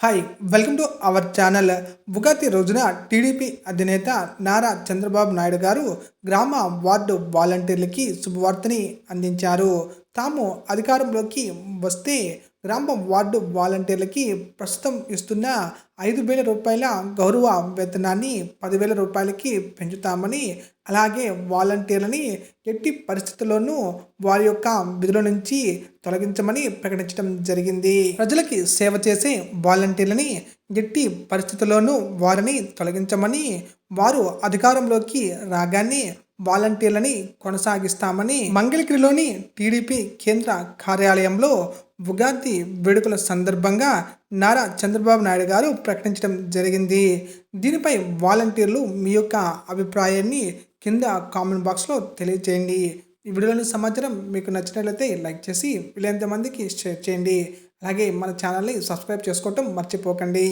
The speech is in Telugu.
Hi welcome to our channel Ugadi రోజున టీడీపీ అధినేత నారా చంద్రబాబు నాయుడు గారు గ్రామ వార్డు వాలంటీర్లకి శుభవార్తని అందించారు. తాము అధికారంలోకి వస్తే గ్రామ వార్డు వాలంటీర్లకి ప్రస్తుతం ఇస్తున్న ఐదు వేల రూపాయల గౌరవ వేతనాన్ని పదివేల రూపాయలకి పెంచుతామని అలాగే వాలంటీర్లని ఎట్టి పరిస్థితుల్లోనూ వారి యొక్క విధుల నుంచి తొలగించమని ప్రకటించడం జరిగింది. ప్రజలకి సేవ చేసే వాలంటీర్లని ఎట్టి పరిస్థితుల్లోనూ వారిని తొలగించమని వారు అధికారంలోకి రాగానే వాలంటీర్లని కొనసాగిస్తామని మంగళగిరిలోని టీడీపీ కేంద్ర కార్యాలయంలో ఉగాది వేడుకల సందర్భంగా నారా చంద్రబాబు నాయుడు గారు ప్రకటించడం జరిగింది. దీనిపై వాలంటీర్లు మీ యొక్క అభిప్రాయాన్ని కింద కామెంట్ బాక్స్లో తెలియజేయండి ఈ వీడియోలోని సమాచారం మీకు నచ్చినట్లయితే లైక్ చేసి వీలైనంత మందికి షేర్ చేయండి. అలాగే మన ఛానల్ని సబ్స్క్రైబ్ చేసుకోవటం మర్చిపోకండి.